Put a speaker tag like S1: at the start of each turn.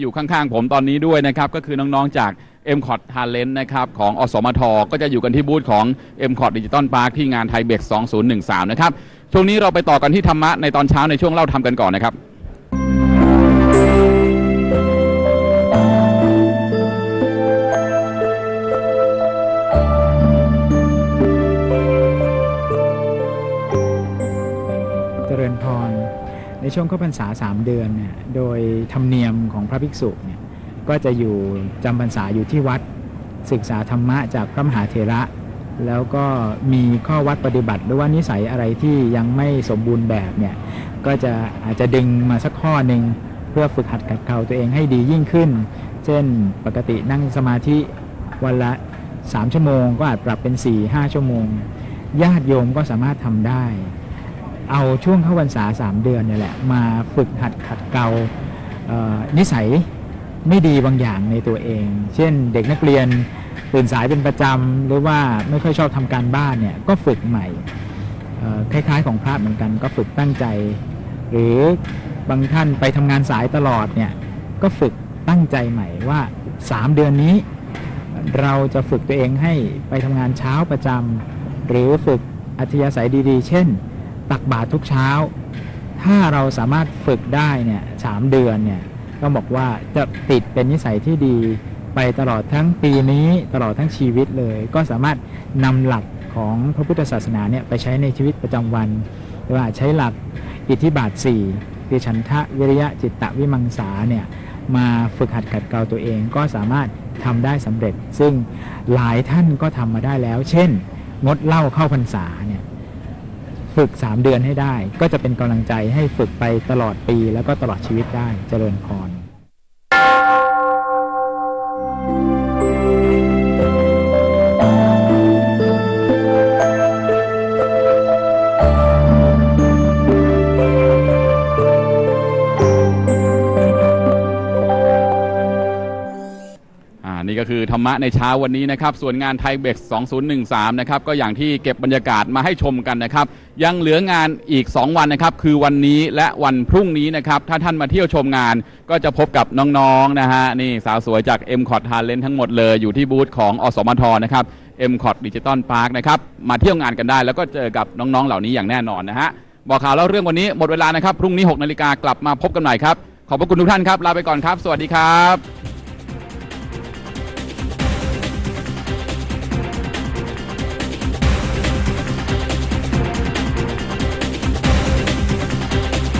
S1: อยู่ข้างๆ ผมตอนนี้ด้วยนะครับ ก็คือน้องๆจาก m c o t Talent นะครับ ของอสมท ก็จะอยู่กันที่บูธของ m c o t Digital Park ที่งานไทยเบก2013 นะครับ ช่วงนี้เราไปต่อกันที่ธรรมะในตอนเช้าในช่วงเล่าทำกันก่อนนะครับ
S2: เจริญพร ในช่วงเข้าพรรษาสามเดือนเนี่ยโดยธรรมเนียมของพระภิกษุเนี่ยก็จะอยู่จำพรรษาอยู่ที่วัดศึกษาธรรมะจากพระมหาเถระ แล้วก็มีข้อวัดปฏิบัติหรือว่านิสัยอะไรที่ยังไม่สมบูรณ์แบบเนี่ยก็จะอาจจะดึงมาสักข้อหนึ่งเพื่อฝึกหัดขัดเกลาตัวเองให้ดียิ่งขึ้น เช่นปกตินั่งสมาธิวันละ 3 ชั่วโมง ก็อาจปรับเป็น 4-5 ชั่วโมง ญาติโยมก็สามารถทำได้ เอาช่วงเข้าพรรษาสามเดือนเนี่ยแหละมาฝึกหัดขัดเกลานิสัยไม่ดีบางอย่างในตัวเอง เช่นเด็กนักเรียนตื่นสายเป็นประจำหรือว่าไม่ค่อยชอบทำการบ้านเนี่ยก็ฝึกใหม่คล้ายๆ ของพระเหมือนกันก็ฝึกตั้งใจ หรือบางท่านไปทำงานสายตลอดเนี่ยก็ฝึกตั้งใจใหม่ว่า 3 เดือนนี้ เราจะฝึกตัวเองให้ไปทำงานเช้าประจำหรือฝึกอัธยาศัยดีๆ เช่น ตักบาตรทุกเช้า ถ้าเราสามารถฝึกได้เนี่ยสามเดือนเนี่ยต้องบอกว่าจะติดเป็นนิสัยที่ดีไปตลอดทั้งปีนี้ตลอดทั้งชีวิตเลย ก็สามารถนำหลักของพระพุทธศาสนาเนี่ยไปใช้ในชีวิตประจำวันหรือว่าใช้หลักอิทธิบาท4คือฉันทะวิริยะจิตตะวิมังสาเนี่ยมาฝึกหัดขัดเกลาตัวเองก็สามารถทำได้สำเร็จ ซึ่งหลายท่านก็ทำมาได้แล้ว เช่น งดเหล้าเข้าพรรษาเนี่ย ฝึก 3 เดือนให้ได้ ก็จะเป็นกำลังใจให้ฝึกไปตลอดปี แล้วก็ตลอดชีวิตได้เจริญพร
S1: นี่ก็คือธรรมะในเช้าวันนี้นะครับ ส่วนงานไทยเบก2013 นะครับ ก็อย่างที่เก็บบรรยากาศมาให้ชมกันนะครับ ยังเหลืองานอีก 2 วันนะครับ คือวันนี้และวันพรุ่งนี้นะครับ ถ้าท่านมาเที่ยวชมงานก็จะพบกับน้องๆนะฮะนี่สาวสวยจาก m c o t Talent ทั้งหมดเลย อยู่ที่บูธของอสมทนะครับ m c o t Digital Park นะครับมาเที่ยวงานกันได้ แล้วก็เจอกับน้องๆเหล่านี้อย่างแน่นอนนะฮะบอกข่าวแล้วเรื่องวันนี้หมดเวลานะครับพรุ่งนี้6นาฬิกากลับมาพบกันใหม่ครับขอบพระคุณทุกท่านครับลาไปก่อนครับ สวัสดีครับ